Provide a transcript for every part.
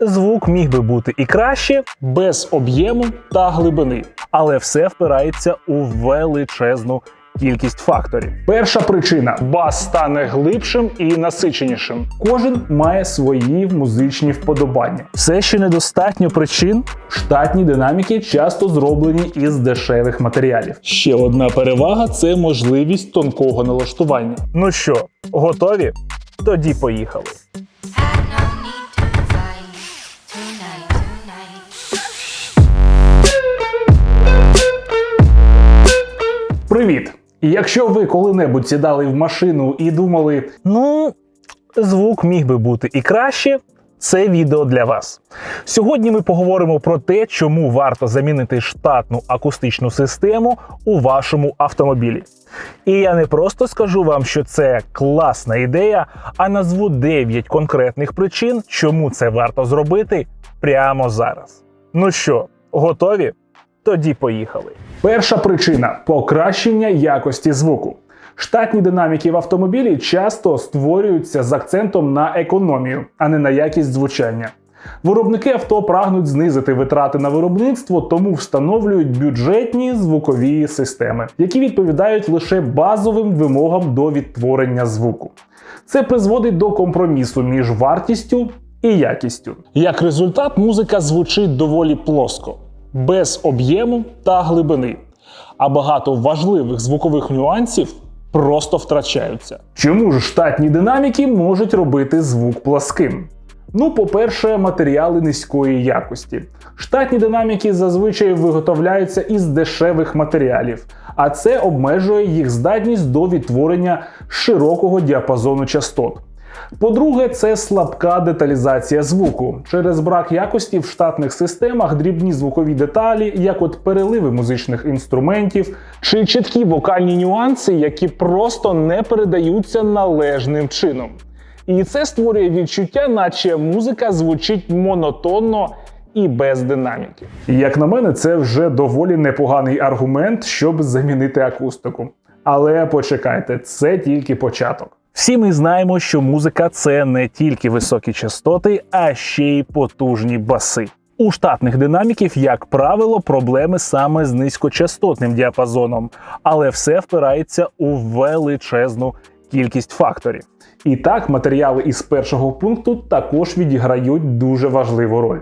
звук міг би бути і краще, без об'єму та глибини, але все впирається у величезну кількість факторів. Перша причина бас стане глибшим і насиченішим. Кожен має свої музичні вподобання. Все ще недостатньо причин. Штатні динаміки часто зроблені із дешевих матеріалів. Ще одна перевага це можливість тонкого налаштування. Ну що, готові? Тоді поїхали. Привіт! Якщо ви коли-небудь сідали в машину і думали, ну, звук міг би бути і краще, це відео для вас. Сьогодні ми поговоримо про те, чому варто замінити штатну акустичну систему у вашому автомобілі. І я не просто скажу вам, що це класна ідея, а назву 9 конкретних причин, чому це варто зробити прямо зараз. Ну що, готові? Тоді поїхали. Перша причина покращення якості звуку. Штатні динаміки в автомобілі часто створюються з акцентом на економію, а не на якість звучання. Виробники авто прагнуть знизити витрати на виробництво, тому встановлюють бюджетні звукові системи, які відповідають лише базовим вимогам до відтворення звуку. Це призводить до компромісу між вартістю і якістю. Як результат, музика звучить доволі плоско, без об'єму та глибини, а багато важливих звукових нюансів просто втрачаються. Чому ж штатні динаміки можуть робити звук пласким? Ну, по-перше, матеріали низької якості. Штатні динаміки зазвичай виготовляються із дешевих матеріалів, а це обмежує їх здатність до відтворення широкого діапазону частот. По-друге, це слабка деталізація звуку. Через брак якості в штатних системах дрібні звукові деталі, як от переливи музичних інструментів, чи чіткі вокальні нюанси, які просто не передаються належним чином. І це створює відчуття, наче музика звучить монотонно і без динаміки. Як на мене, це вже доволі непоганий аргумент, щоб замінити акустику. Але почекайте, це тільки початок. Всі ми знаємо, що музика це не тільки високі частоти, а ще й потужні баси. У штатних динаміків, як правило, проблеми саме з низькочастотним діапазоном, але все впирається у величезну кількість факторів. І так, матеріали із першого пункту також відіграють дуже важливу роль.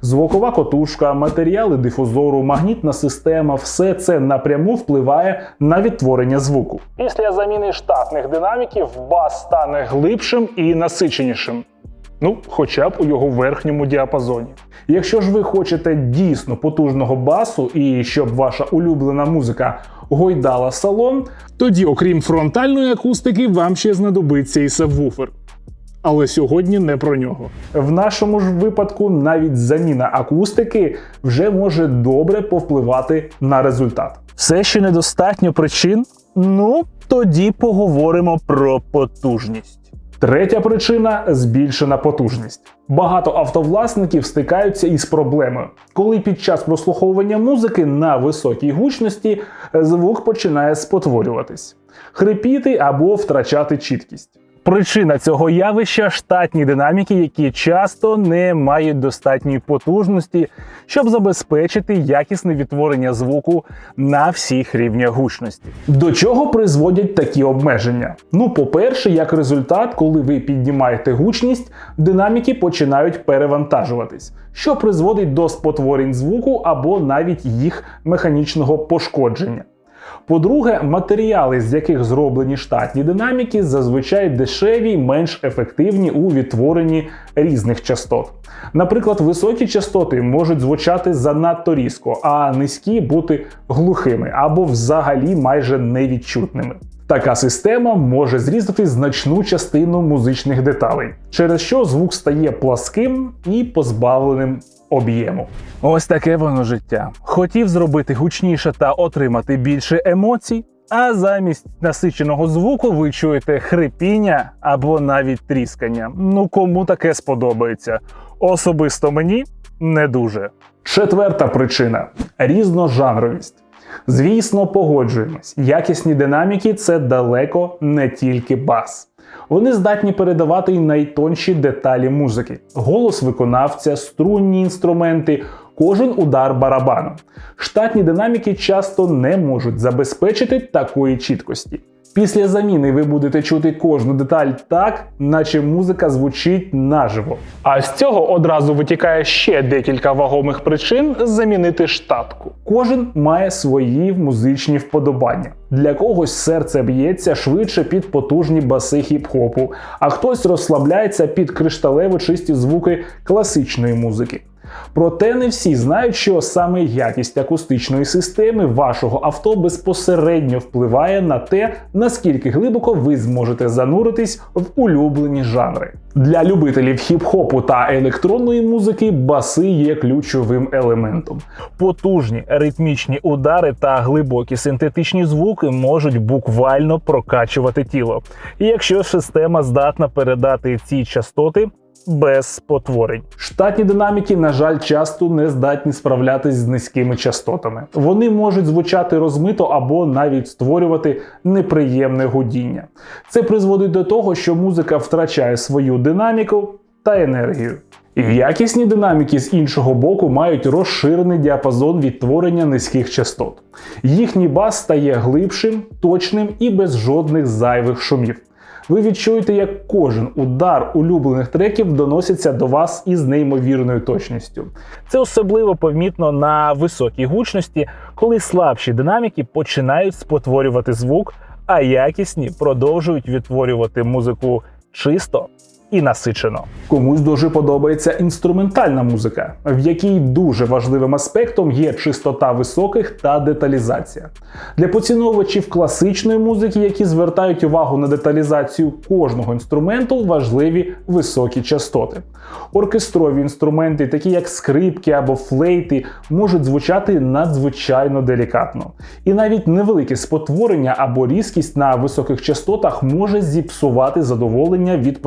Звукова котушка, матеріали дифузору, магнітна система все це напряму впливає на відтворення звуку. Після заміни штатних динаміків бас стане глибшим і насиченішим. Ну, хоча б у його верхньому діапазоні. Якщо ж ви хочете дійсно потужного басу і щоб ваша улюблена музика гойдала салон, тоді, окрім фронтальної акустики, вам ще знадобиться і сабвуфер. Але сьогодні не про нього. В нашому ж випадку навіть заміна акустики вже може добре повпливати на результат. Все ще недостатньо причин? Ну, тоді поговоримо про потужність. Третя причина збільшена потужність. Багато автовласників стикаються із проблемою, коли під час прослуховування музики на високій гучності звук починає спотворюватись, хрипіти або втрачати чіткість. Причина цього явища штатні динаміки, які часто не мають достатньої потужності, щоб забезпечити якісне відтворення звуку на всіх рівнях гучності. До чого призводять такі обмеження? Ну, по-перше, як результат, коли ви піднімаєте гучність, динаміки починають перевантажуватись, що призводить до спотворень звуку або навіть їх механічного пошкодження. По-друге, матеріали, з яких зроблені штатні динаміки, зазвичай дешеві, менш ефективні у відтворенні різних частот. Наприклад, високі частоти можуть звучати занадто різко, а низькі бути глухими або взагалі майже невідчутними. Така система може зрізати значну частину музичних деталей, через що звук стає пласким і позбавленим об'єму. Ось таке воно життя. Хотів зробити гучніше та отримати більше емоцій, а замість насиченого звуку ви чуєте хрипіння або навіть тріскання. Ну кому таке сподобається? Особисто мені не дуже. Четверта причина різножанровість. Звісно, погоджуємось. Якісні динаміки це далеко не тільки бас. Вони здатні передавати й найтонші деталі музики: голос виконавця, струнні інструменти, кожен удар барабану. Штатні динаміки часто не можуть забезпечити такої чіткості. Після заміни ви будете чути кожну деталь так, наче музика звучить наживо. А з цього одразу витікає ще декілька вагомих причин замінити штатку. Кожен має свої музичні вподобання. Для когось серце б'ється швидше під потужні баси хіп-хопу, а хтось розслабляється під кришталево чисті звуки класичної музики. Проте не всі знають, що саме якість акустичної системи вашого авто безпосередньо впливає на те, наскільки глибоко ви зможете зануритись в улюблені жанри. Для любителів хіп-хопу та електронної музики баси є ключовим елементом. Потужні ритмічні удари та глибокі синтетичні звуки можуть буквально прокачувати тіло. І якщо система здатна передати ці частоти без спотворень. Штатні динаміки, на жаль, часто не здатні справлятись з низькими частотами. Вони можуть звучати розмито або навіть створювати неприємне гудіння. Це призводить до того, що музика втрачає свою динаміку та енергію. Якісні динаміки з іншого боку мають розширений діапазон відтворення низьких частот. Їхній бас стає глибшим, точним і без жодних зайвих шумів. Ви відчуєте, як кожен удар улюблених треків доноситься до вас із неймовірною точністю. Це особливо помітно на високій гучності, коли слабші динаміки починають спотворювати звук, а якісні продовжують відтворювати музику чисто і насичено. Комусь дуже подобається інструментальна музика, в якій дуже важливим аспектом є чистота високих та деталізація. Для поціновувачів класичної музики, які звертають увагу на деталізацію кожного інструменту, важливі високі частоти. Оркестрові інструменти, такі як скрипки або флейти, можуть звучати надзвичайно делікатно. І навіть невелике спотворення або різкість на високих частотах може зіпсувати задоволення від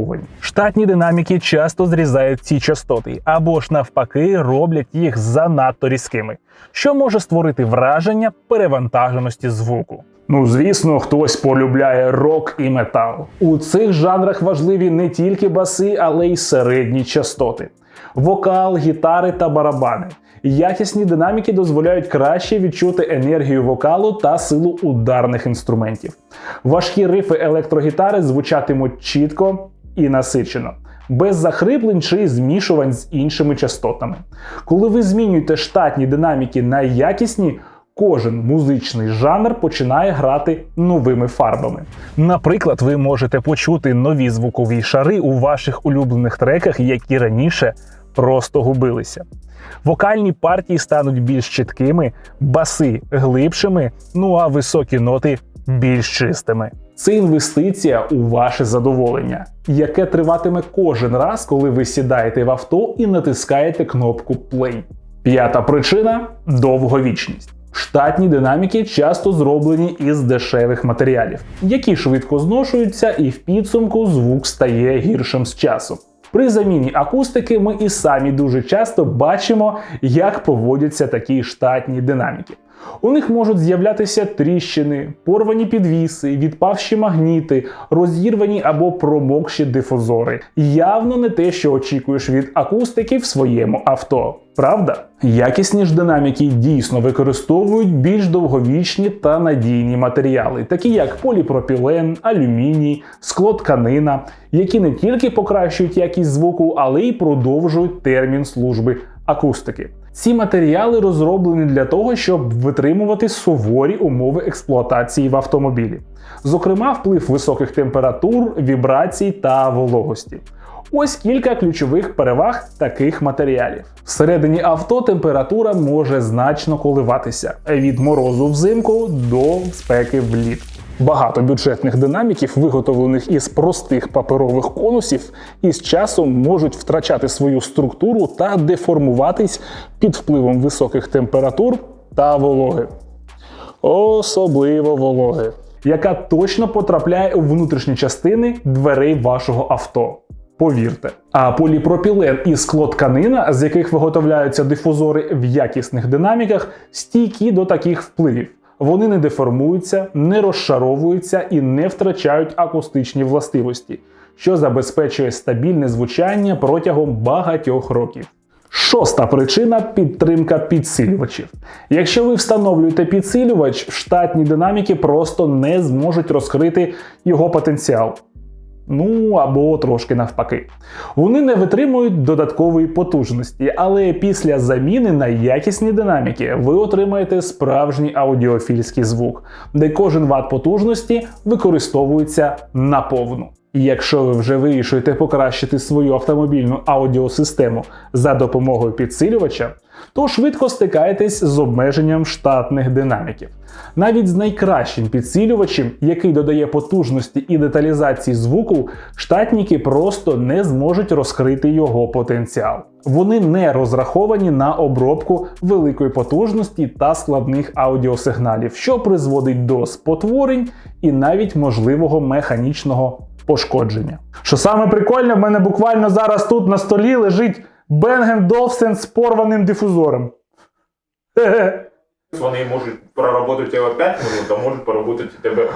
прослуховувань. Штатні динаміки часто зрізають ці частоти, або ж навпаки роблять їх занадто різкими, що може створити враження перевантаженості звуку. Ну, звісно, хтось полюбляє рок і метал. У цих жанрах важливі не тільки баси, але й середні частоти. Вокал, гітари та барабани. Якісні динаміки дозволяють краще відчути енергію вокалу та силу ударних інструментів. Важкі рифи електрогітари звучатимуть чітко і насичено, без захриплень чи змішувань з іншими частотами. Коли ви змінюєте штатні динаміки на якісні, кожен музичний жанр починає грати новими фарбами. Наприклад, ви можете почути нові звукові шари у ваших улюблених треках, які раніше просто губилися. Вокальні партії стануть більш чіткими, баси глибшими, ну а високі ноти більш чистими. Це інвестиція у ваше задоволення, яке триватиме кожен раз, коли ви сідаєте в авто і натискаєте кнопку Play. П'ята причина довговічність. Штатні динаміки часто зроблені із дешевих матеріалів, які швидко зношуються, і в підсумку звук стає гіршим з часом. При заміні акустики ми і самі дуже часто бачимо, як поводяться такі штатні динаміки. У них можуть з'являтися тріщини, порвані підвіси, відпавші магніти, розірвані або промокші дифузори. Явно не те, що очікуєш від акустики в своєму авто. Правда? Якісні ж динаміки дійсно використовують більш довговічні та надійні матеріали, такі як поліпропілен, алюміній, склотканина, які не тільки покращують якість звуку, але й продовжують термін служби акустики. Ці матеріали розроблені для того, щоб витримувати суворі умови експлуатації в автомобілі, зокрема, вплив високих температур, вібрацій та вологості. Ось кілька ключових переваг таких матеріалів. Всередині авто температура може значно коливатися від морозу взимку до спеки влітку. Багато бюджетних динаміків, виготовлених із простих паперових конусів, із часом можуть втрачати свою структуру та деформуватись під впливом високих температур та вологи. Особливо вологи, яка точно потрапляє у внутрішні частини дверей вашого авто. Повірте. А поліпропілен і склотканина, з яких виготовляються дифузори в якісних динаміках, стійкі до таких впливів. Вони не деформуються, не розшаровуються і не втрачають акустичні властивості, що забезпечує стабільне звучання протягом багатьох років. Шоста причина підтримка підсилювачів. Якщо ви встановлюєте підсилювач, штатні динаміки просто не зможуть розкрити його потенціал. Ну або трошки навпаки. Вони не витримують додаткової потужності, але після заміни на якісні динаміки ви отримаєте справжній аудіофільський звук, де кожен ват потужності використовується наповну. Якщо ви вже вирішуєте покращити свою автомобільну аудіосистему за допомогою підсилювача, то швидко стикаєтесь з обмеженням штатних динаміків. Навіть з найкращим підсилювачем, який додає потужності і деталізації звуку, штатники просто не зможуть розкрити його потенціал. Вони не розраховані на обробку великої потужності та складних аудіосигналів, що призводить до спотворень і навіть можливого механічного пошкодження. Що саме прикольне, в мене буквально зараз тут на столі лежить Bang Dolphin з порваним дифузором. Хе-хе. Вони можуть проработати тебе 5 минут, а можуть поработати у тебе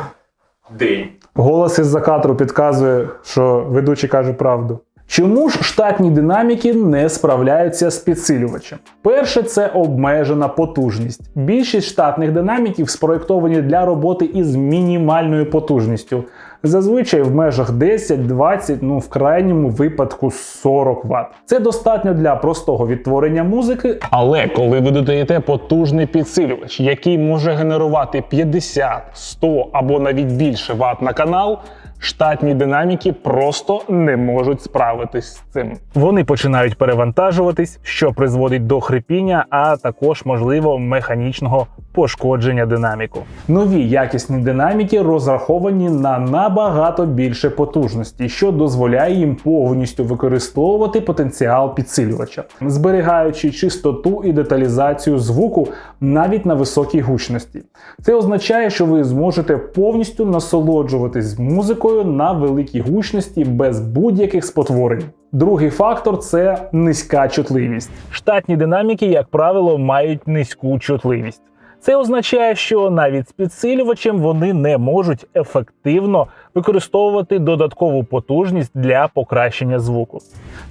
день. Голос із-за кадру підказує, що ведучий каже правду. Чому ж штатні динаміки не справляються з підсилювачем? Перше, це обмежена потужність. Більшість штатних динаміків спроєктовані для роботи із мінімальною потужністю. Зазвичай в межах 10-20, ну в крайньому випадку 40 Вт. Це достатньо для простого відтворення музики, але коли ви додаєте потужний підсилювач, який може генерувати 50, 100 або навіть більше Вт на канал, штатні динаміки просто не можуть справитись з цим. Вони починають перевантажуватись, що призводить до хрипіння, а також можливо механічного пошкодження динаміку. Нові якісні динаміки розраховані на набагато більше потужності, що дозволяє їм повністю використовувати потенціал підсилювача, зберігаючи чистоту і деталізацію звуку навіть на високій гучності. Це означає, що ви зможете повністю насолоджуватись музикою на великій гучності без будь-яких спотворень. Другий фактор це низька чутливість. Штатні динаміки, як правило, мають низьку чутливість. Це означає, що навіть з підсилювачем вони не можуть ефективно використовувати додаткову потужність для покращення звуку.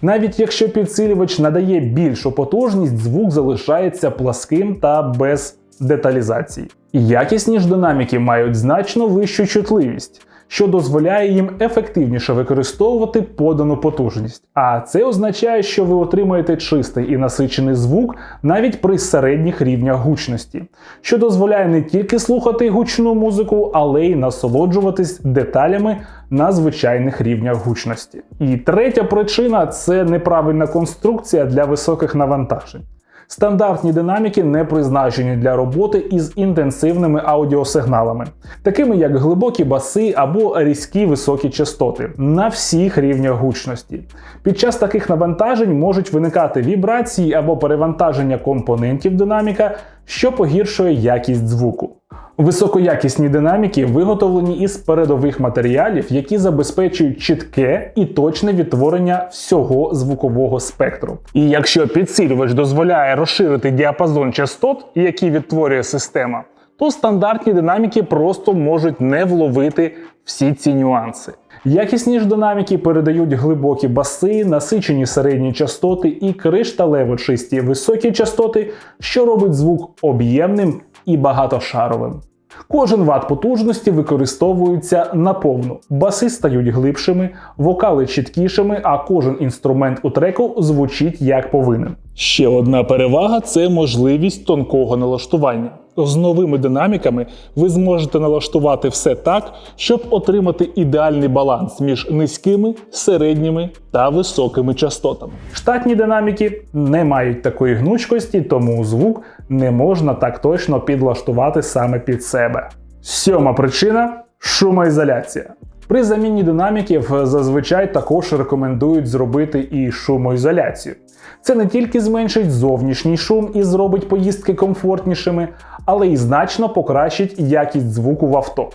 Навіть якщо підсилювач надає більшу потужність, звук залишається пласким та без деталізації. Якісні ж динаміки мають значно вищу чутливість, що дозволяє їм ефективніше використовувати подану потужність. А це означає, що ви отримаєте чистий і насичений звук навіть при середніх рівнях гучності, що дозволяє не тільки слухати гучну музику, але й насолоджуватись деталями на звичайних рівнях гучності. І третя причина це неправильна конструкція для високих навантажень. Стандартні динаміки не призначені для роботи із інтенсивними аудіосигналами, такими як глибокі баси або різкі високі частоти на всіх рівнях гучності. Під час таких навантажень можуть виникати вібрації або перевантаження компонентів динаміка, що погіршує якість звуку. Високоякісні динаміки виготовлені із передових матеріалів, які забезпечують чітке і точне відтворення всього звукового спектру. І якщо підсилювач дозволяє розширити діапазон частот, які відтворює система, то стандартні динаміки просто можуть не вловити всі ці нюанси. Якісні ж динаміки передають глибокі баси, насичені середні частоти і кришталево чисті високі частоти, що робить звук об'ємним і багатошаровим. Кожен ват потужності використовується наповну. Баси стають глибшими, вокали чіткішими, а кожен інструмент у треку звучить як повинен. Ще одна перевага це можливість тонкого налаштування. З новими динаміками ви зможете налаштувати все так, щоб отримати ідеальний баланс між низькими, середніми та високими частотами. Штатні динаміки не мають такої гнучкості, тому звук не можна так точно підлаштувати саме під себе. Сьома причина шумоізоляція. При заміні динаміків зазвичай також рекомендують зробити і шумоізоляцію. Це не тільки зменшить зовнішній шум і зробить поїздки комфортнішими, але й значно покращить якість звуку в авто.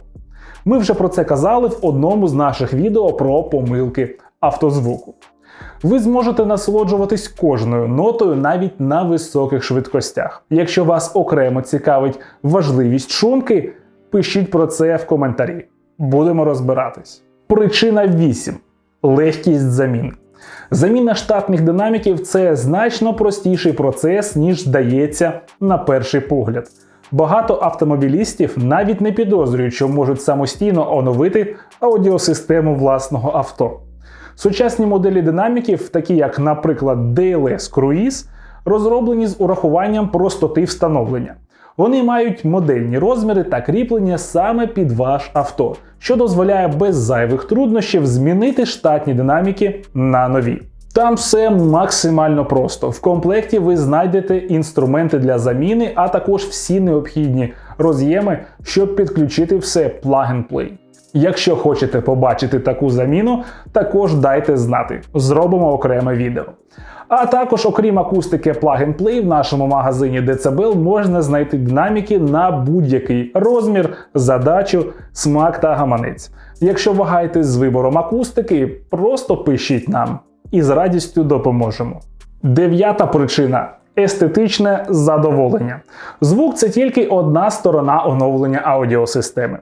Ми вже про це казали в одному з наших відео про помилки автозвуку. Ви зможете насолоджуватись кожною нотою навіть на високих швидкостях. Якщо вас окремо цікавить важливість шумки, пишіть про це в коментарі. Будемо розбиратись. Причина 8. Легкість замін. Заміна штатних динаміків це значно простіший процес, ніж здається на перший погляд. Багато автомобілістів навіть не підозрюють, що можуть самостійно оновити аудіосистему власного авто. Сучасні моделі динаміків, такі як, наприклад, DLS Cruise, розроблені з урахуванням простоти встановлення. Вони мають модельні розміри та кріплення саме під ваш авто, що дозволяє без зайвих труднощів змінити штатні динаміки на нові. Там все максимально просто. В комплекті ви знайдете інструменти для заміни, а також всі необхідні роз'єми, щоб підключити все plug-and-play. Якщо хочете побачити таку заміну, також дайте знати. Зробимо окреме відео. А також, окрім акустики Plug and Play, в нашому магазині Decibel можна знайти динаміки на будь-який розмір, задачу, смак та гаманець. Якщо вагаєтесь з вибором акустики, просто пишіть нам і з радістю допоможемо. Дев'ята причина. Естетичне задоволення. Звук це тільки одна сторона оновлення аудіосистеми.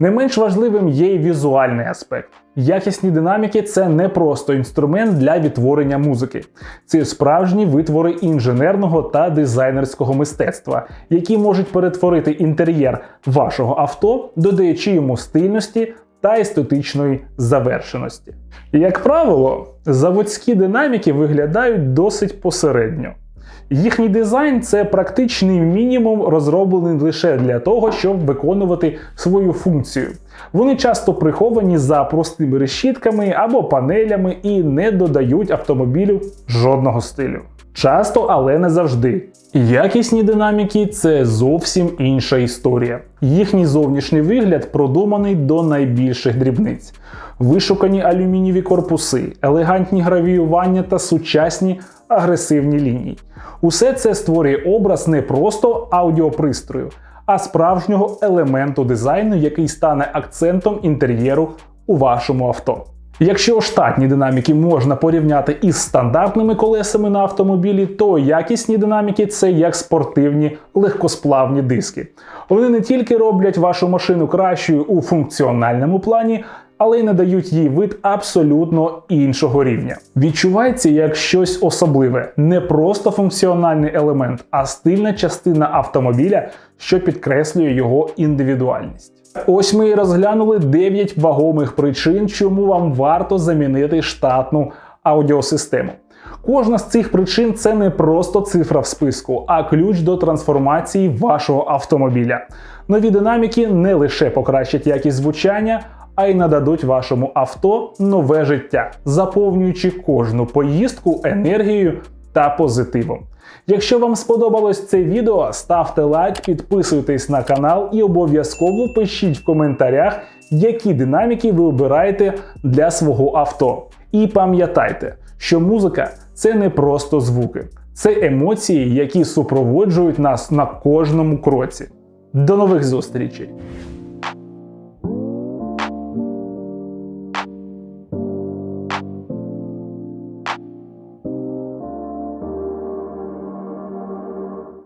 Не менш важливим є й візуальний аспект. Якісні динаміки це не просто інструмент для відтворення музики, це справжні витвори інженерного та дизайнерського мистецтва, які можуть перетворити інтер'єр вашого авто, додаючи йому стильності та естетичної завершеності. Як правило, заводські динаміки виглядають досить посередньо. Їхній дизайн це практичний мінімум, розроблений лише для того, щоб виконувати свою функцію. Вони часто приховані за простими решітками або панелями і не додають автомобілю жодного стилю. Часто, але не завжди. Якісні динаміки це зовсім інша історія. Їхній зовнішній вигляд продуманий до найбільших дрібниць. Вишукані алюмінієві корпуси, елегантні гравіювання та сучасні агресивні лінії. Усе це створює образ не просто аудіопристрою, а справжнього елементу дизайну, який стане акцентом інтер'єру у вашому авто. Якщо штатні динаміки можна порівняти із стандартними колесами на автомобілі, то якісні динаміки це як спортивні легкосплавні диски. Вони не тільки роблять вашу машину кращою у функціональному плані, але й надають їй вид абсолютно іншого рівня. Відчувається як щось особливе, не просто функціональний елемент, а стильна частина автомобіля, що підкреслює його індивідуальність. Ось ми і розглянули 9 вагомих причин, чому вам варто замінити штатну аудіосистему. Кожна з цих причин це не просто цифра в списку, а ключ до трансформації вашого автомобіля. Нові динаміки не лише покращать якість звучання, а й нададуть вашому авто нове життя, заповнюючи кожну поїздку енергією та позитивом. Якщо вам сподобалось це відео, ставте лайк, підписуйтесь на канал і обов'язково пишіть в коментарях, які динаміки ви обираєте для свого авто. І пам'ятайте, що музика це не просто звуки, це емоції, які супроводжують нас на кожному кроці. До нових зустрічей!